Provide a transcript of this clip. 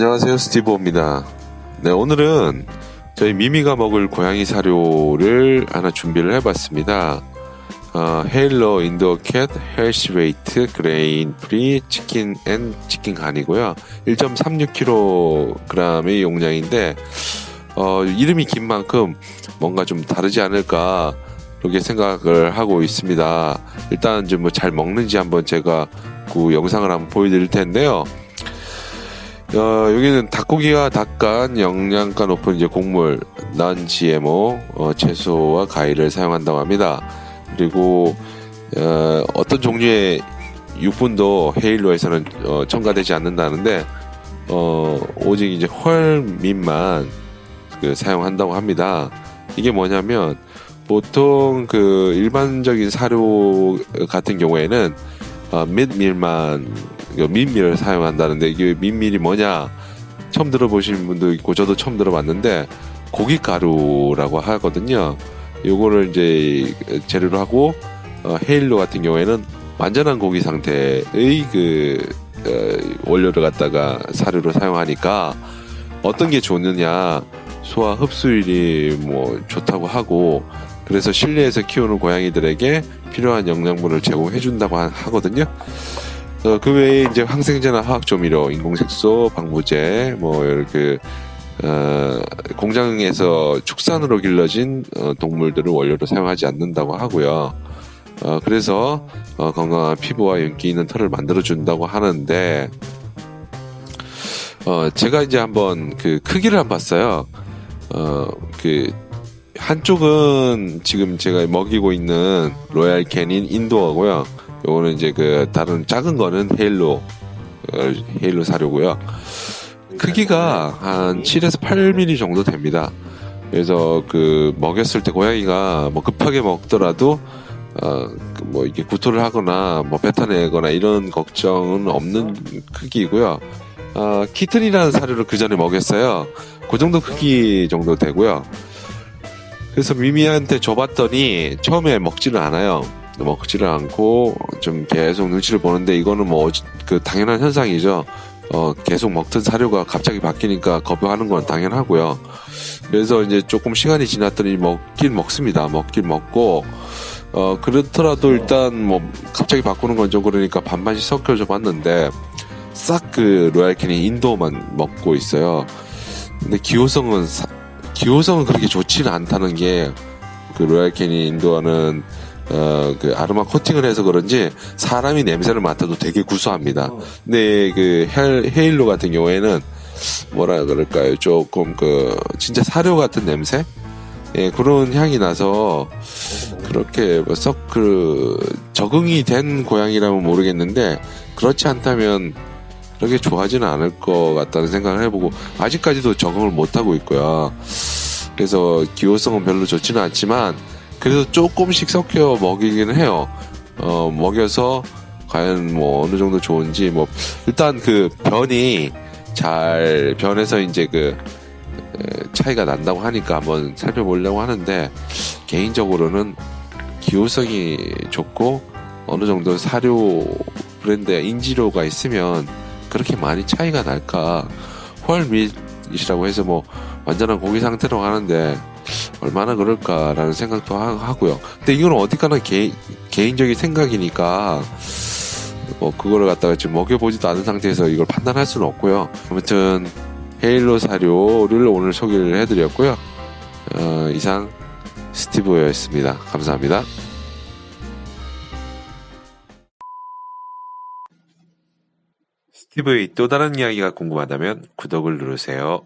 안녕하세요 스티브입니다. 네 오늘은 저희 미미가 먹을 고양이 사료를 하나 준비를 해봤습니다. 어, 헤일러 인도어 캣 헬시웨이트 그레인 프리 치킨 앤 치킨 간이고요. 1.36kg의 용량인데 어, 이름이 긴 만큼 뭔가 좀 다르지 않을까 그렇게 생각을 하고 있습니다. 일단 좀뭐잘 먹는지 한번 제가 그 영상을 한번 보여드릴 텐데요. 어, 여기는 닭고기와 닭간 영양가 높은 이제 곡물 난 GMO 어, 채소와 가위를 사용한다고 합니다. 그리고 어, 어떤 종류의 육분도 헤일로에서는 어, 첨가되지 않는다는데 어, 오직 이제 헐민만 그 사용한다고 합니다. 이게 뭐냐면 보통 그 일반적인 사료 같은 경우에는 어, 밑밀만 민밀을 사용한다는데 이게 민밀이 뭐냐 처음 들어보시는 분도 있고 저도 처음 들어봤는데 고기 가루라고 하거든요. 요거를 이제 재료로 하고 어, 헤일로 같은 경우에는 완전한 고기 상태의 그 어, 원료를 갖다가 사료로 사용하니까 어떤 게 좋느냐 소화 흡수율이 뭐 좋다고 하고 그래서 실내에서 키우는 고양이들에게 필요한 영양분을 제공해 준다고 하거든요. 어, 그 외에 이제 항생제나 화학 조미료, 인공색소, 방부제, 뭐 이렇게 어, 공장에서 축산으로 길러진 어, 동물들을 원료로 사용하지 않는다고 하고요. 어, 그래서 어, 건강한 피부와 윤기 있는 털을 만들어 준다고 하는데 어, 제가 이제 한번 그 크기를 한번 봤어요. 어, 그 한쪽은 지금 제가 먹이고 있는 로얄 캐닌 인도어고요. 요거는 이제 그 다른 작은 거는 헤일로 어, 헤일로 사료고요. 크기가 한 7에서 8mm 정도 됩니다. 그래서 그 먹였을 때 고양이가 뭐 급하게 먹더라도 어뭐 이게 구토를 하거나 뭐 뱉어내거나 이런 걱정은 없는 크기이고요. 어, 키튼이라는 사료를 그 전에 먹였어요. 그 정도 크기 정도 되고요. 그래서 미미한테 줘봤더니 처음에 먹지를 않아요. 먹지를 않고 좀 계속 눈치를 보는데 이거는 뭐 그 당연한 현상이죠. 어, 계속 먹던 사료가 갑자기 바뀌니까 겁하는 건 당연하고요. 그래서 이제 조금 시간이 지났더니 먹긴 먹습니다. 먹긴 먹고, 어, 그렇더라도 일단 뭐 갑자기 바꾸는 건 좀 그러니까 반반씩 섞여줘 봤는데, 싹 그 로얄캔이 인도만 먹고 있어요. 근데 기호성은, 사, 기호성은 그렇게 좋지는 않다는 게, 그 로얄캔이 인도하는 어, 그 아로마 코팅을 해서 그런지 사람이 냄새를 맡아도 되게 구수합니다. 근데 그 헬, 헤일로 같은 경우에는 뭐라 그럴까요? 조금 그 진짜 사료 같은 냄새? 예, 그런 향이 나서 그렇게 뭐썩그 적응이 된 고양이라면 모르겠는데 그렇지 않다면 그렇게 좋아하지는 않을 것 같다는 생각을 해보고 아직까지도 적응을 못 하고 있고요. 그래서 기호성은 별로 좋지는 않지만 그래서 조금씩 섞여 먹이기는 해요. 어, 먹여서 과연 뭐 어느 정도 좋은지 뭐 일단 그 변이 잘 변해서 이제 그 차이가 난다고 하니까 한번 살펴보려고 하는데 개인적으로는 기호성이 좋고 어느 정도 사료 브랜드에 인지료가 있으면 그렇게 많이 차이가 날까 헐밋이라고 해서 뭐 완전한 고기 상태로 하는데 얼마나 그럴까라는 생각도 하, 고요 근데 이건 어디까나 개, 개인적인 생각이니까 뭐 그거를 갖다가 지금 먹여보지도 않은 상태에서 이걸 판단할 수는 없고요. 아무튼 헤일로 사료를 오늘 소개를 해드렸고요. 어, 이상 스티브였습니다. 감사합니다. 스티브의 또 다른 이야기가 궁금하다면 구독을 누르세요.